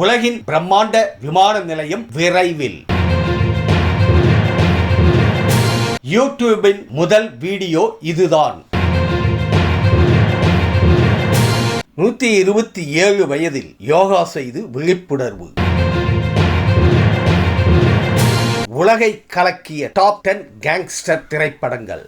உலகின் பிரம்மாண்ட விமான நிலையம் விரைவில். யூடியூபின் முதல் வீடியோ இதுதான். நூத்தி இருபத்தி ஏழு வயதில் யோகா செய்து விழிப்புணர்வு. உலகை கலக்கிய டாப் டென் கேங்ஸ்டர் திரைப்படங்கள்.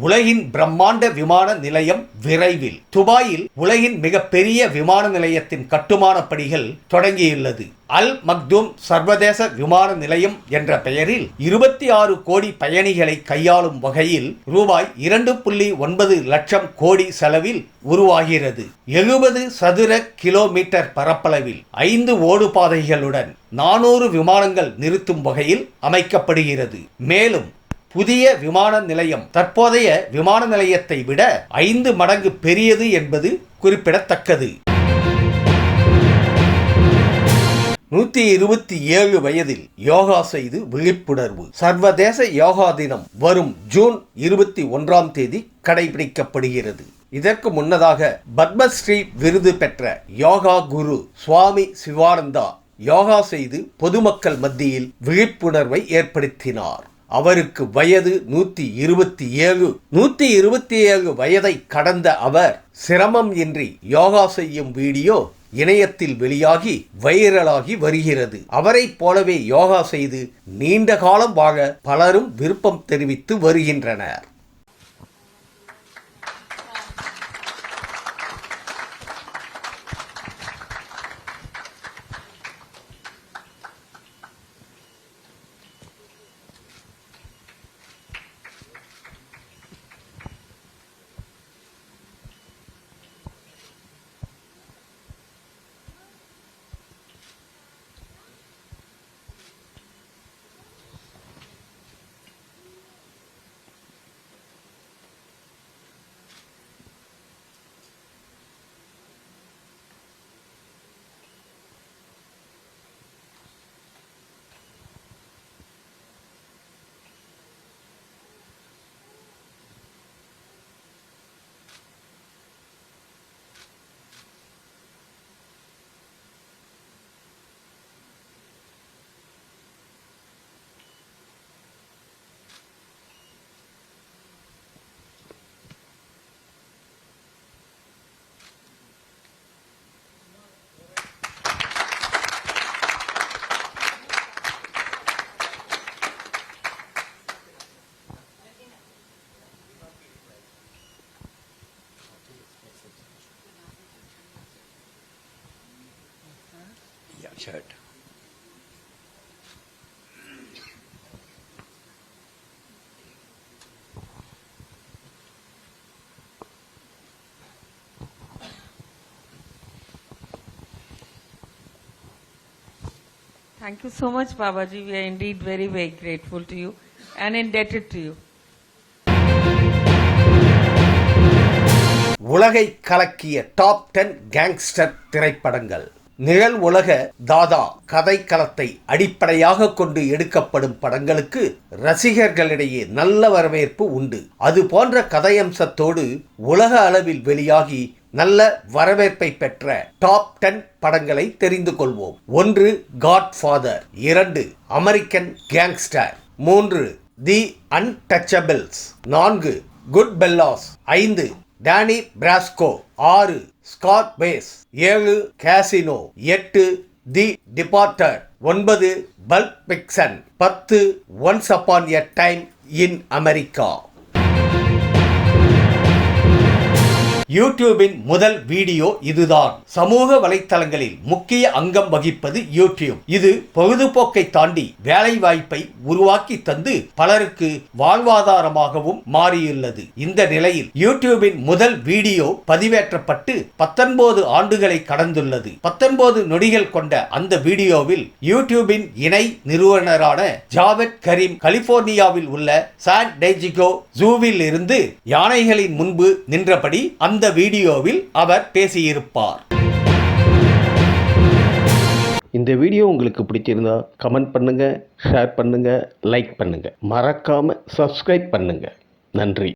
உலகின் பிரம்மாண்ட விமான நிலையம் விரைவில். துபாயில் உலகின் மிகப்பெரிய விமான நிலையத்தின் கட்டுமான பணிகள் தொடங்கியுள்ளது. அல் மக்தூம் சர்வதேச விமான நிலையம் என்ற பெயரில் இருபத்தி ஆறு கோடி பயணிகளை கையாளும் வகையில் ரூபாய் இரண்டு புள்ளி ஒன்பது லட்சம் கோடி செலவில் உருவாகிறது. எழுபது சதுர கிலோமீட்டர் பரப்பளவில் ஐந்து ஓடுபாதைகளுடன் நானூறு விமானங்கள் நிறுத்தும் வகையில் அமைக்கப்படுகிறது. மேலும் புதிய விமான நிலையம் தற்போதைய விமான நிலையத்தை விட ஐந்து மடங்கு பெரியது என்பது குறிப்பிடத்தக்கது. நூத்தி இருபத்தி ஏழு வயதில் யோகா செய்து விழிப்புணர்வு. சர்வதேச யோகா தினம் வரும் ஜூன் இருபத்தி ஒன்றாம் தேதி கடைபிடிக்கப்படுகிறது. இதற்கு முன்னதாக பத்மஸ்ரீ விருது பெற்ற யோகா குரு சுவாமி சிவானந்தா யோகா செய்து பொதுமக்கள் மத்தியில் விழிப்புணர்வை ஏற்படுத்தினார். அவருக்கு வயது நூத்தி இருபத்தி ஏழு. நூத்தி இருபத்தி ஏழு வயதை கடந்த அவர் சிரமம் இன்றி யோகா செய்யும் வீடியோ இணையத்தில் வெளியாகி வைரலாகி வருகிறது. அவரைப் போலவே யோகா செய்து நீண்ட காலம் வாழ பலரும் விருப்பம் தெரிவித்து வருகின்றனர். Yeah, shirt. Thank you so much, Babaji. We are indeed very, very grateful to you and indebted to you. உலகை கலக்கிய டாப் டென் கேங்ஸ்டர் திரைப்படங்கள் நிழல் உலக தாதா கதைக்களத்தை அடிப்படையாக கொண்டு எடுக்கப்படும் படங்களுக்கு ரசிகர்களிடையே நல்ல வரவேற்பு உண்டு. அது போன்ற கதையம்சத்தோடு உலக அளவில் வெளியாகி நல்ல வரவேற்பை பெற்ற டாப் டென் படங்களை தெரிந்து கொள்வோம். ஒன்று காட் ஃபாதர் இரண்டு அமெரிக்கன் கேங்ஸ்டர் மூன்று தி அன்டச்சபிள்ஸ் நான்கு குட் பெல்லாஸ் ஐந்து டேனி பிராஸ்கோ ஆறு. ஸ்காட் பேஸ் ஏழு. கேசினோ எட்டு. தி டிபார்ட்டர் ஒன்பது. பல்க் பிக்சன் பத்து. Once upon a time in America யூடியூபின் முதல் வீடியோ இதுதான். சமூக வலைத்தளங்களில் முக்கிய அங்கம் வகிப்பது யூடியூப். இது பொழுதுபோக்கை தாண்டி வேலை வாய்ப்பை உருவாக்கி தந்து பலருக்கு வாழ்வாதாரமாகவும் மாறியுள்ளது. இந்த நிலையில் யூடியூபின் முதல் வீடியோ பதிவேற்றப்பட்டு பத்தொன்பது ஆண்டுகளை கடந்துள்ளது. பத்தொன்பது நொடிகள் கொண்ட அந்த வீடியோவில் யூடியூபின் இணை நிறுவனரான ஜாவெட் கரீம் கலிபோர்னியாவில் உள்ள சான் டெய்ஜிகோ ஜூவில் இருந்து யானைகளின் முன்பு நின்றபடி அந்த அந்த வீடியோவில் அவர் பேசியிருப்பார். இந்த வீடியோ உங்களுக்கு பிடிச்சிருந்தா கமெண்ட் பண்ணுங்க ஷேர் பண்ணுங்க லைக் பண்ணுங்க. மறக்காம சப்ஸ்கிரைப் பண்ணுங்க. நன்றி.